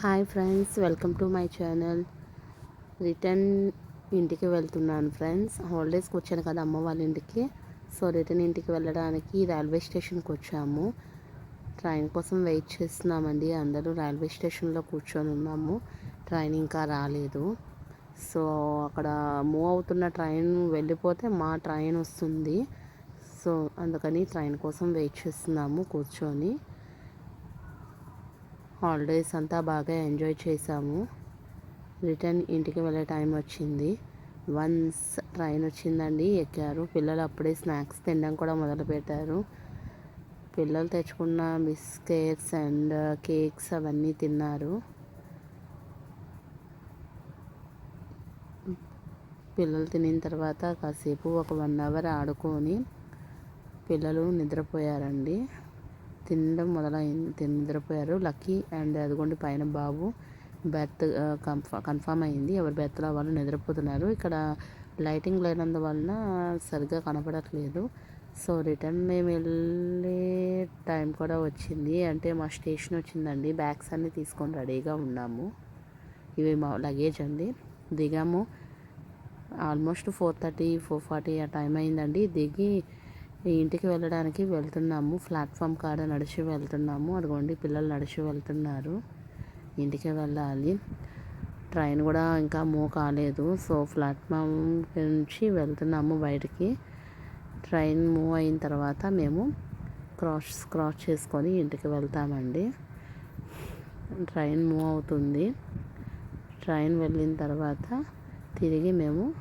Hi friends welcome to my channel. Return ఇంటికి వెళ్తున్నాను friends. హాలిడేస్కి వచ్చాను కదా అమ్మ వాళ్ళ ఇంటికి. సో రిటర్న్ ఇంటికి వెళ్ళడానికి రైల్వే స్టేషన్కి వచ్చాము. ట్రైన్ కోసం వెయిట్ చేస్తున్నామండి. అందరూ రైల్వే స్టేషన్లో కూర్చొని ఉన్నాము. ట్రైన్ ఇంకా రాలేదు. సో అక్కడ మూవ్ అవుతున్న ట్రైన్ వెళ్ళిపోతే మా ట్రైన్ వస్తుంది. సో అందుకని ట్రైన్ కోసం వెయిట్ చేస్తున్నాము కూర్చొని. హాలిడేస్ అంతా బాగా ఎంజాయ్ చేసాము రిటర్న్ ఇంటికి వెళ్ళే టైం వచ్చింది. వన్స్ ట్రైన్ వచ్చిందండి ఎక్కారు. పిల్లలు అప్పుడే స్నాక్స్ తినడం కూడా మొదలుపెట్టారు. పిల్లలు తెచ్చుకున్న బిస్కెట్స్ అండ్ కేక్స్ అవన్నీ తిన్నారు. పిల్లలు తినిన తర్వాత కాసేపు ఒక వన్ అవర్ ఆడుకొని పిల్లలు నిద్రపోయారండి. తినడం మొదలైంది నిద్రపోయారు. లక్కీ అండ్ అదిగోండి పైన బాబు. బెర్త్ కన్ఫా కన్ఫామ్ అయింది. ఎవరి బెర్త్లో వాళ్ళు నిద్రపోతున్నారు. ఇక్కడ లైటింగ్ లేనందువలన సరిగ్గా కనపడట్లేదు. సో రిటర్న్ మేము వెళ్ళే టైం కూడా వచ్చింది. అంటే మా స్టేషన్ వచ్చిందండి. బ్యాగ్స్ అన్నీ తీసుకొని రెడీగా ఉన్నాము. ఇవి మా లగేజ్ అండి. దిగాము. Almost four thirty four forty ఆ టైం అయిందండి. దిగి ఇంటికి వెళ్ళడానికి వెళ్తున్నాము. ప్లాట్ఫామ్ కాడ నడిచి వెళ్తున్నాము. అదిగోండి పిల్లలు నడిచి వెళ్తున్నారు. ఇంటికి వెళ్ళాలి. ట్రైన్ కూడా ఇంకా మూవ్ కాలేదు. సో ప్లాట్ఫామ్ నుంచి వెళ్తున్నాము బయటికి. ట్రైన్ మూవ్ అయిన తర్వాత మేము క్రాస్ క్రాస్ చేసుకొని ఇంటికి వెళ్తామండి. ట్రైన్ మూవ్ అవుతుంది. ట్రైన్ వెళ్ళిన తర్వాత తిరిగి మేము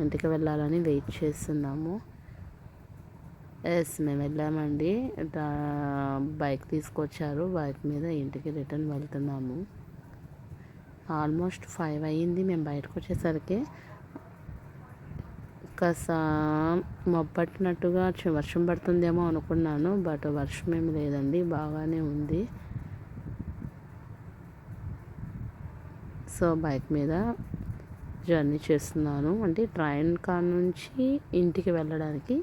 ఇంటికి వెళ్ళాలని వెయిట్ చేస్తున్నాము. ఎస్ మేము వెళ్ళామండి. బైక్ తీసుకొచ్చారు. బైక్ మీద ఇంటికి రిటర్న్ వెళ్తున్నాము. ఆల్మోస్ట్ ఫైవ్ అయ్యింది మేము బయటకు వచ్చేసరికి. కాస్త మొబ్బట్టినట్టుగా వర్షం పడుతుందేమో అనుకున్నాను బట్ వర్షం ఏమి లేదండి. బాగానే ఉంది. సో బైక్ మీద జర్నీ చేస్తున్నాను. అంటే ట్రైన్ కాడ నుంచి ఇంటికి వెళ్ళడానికి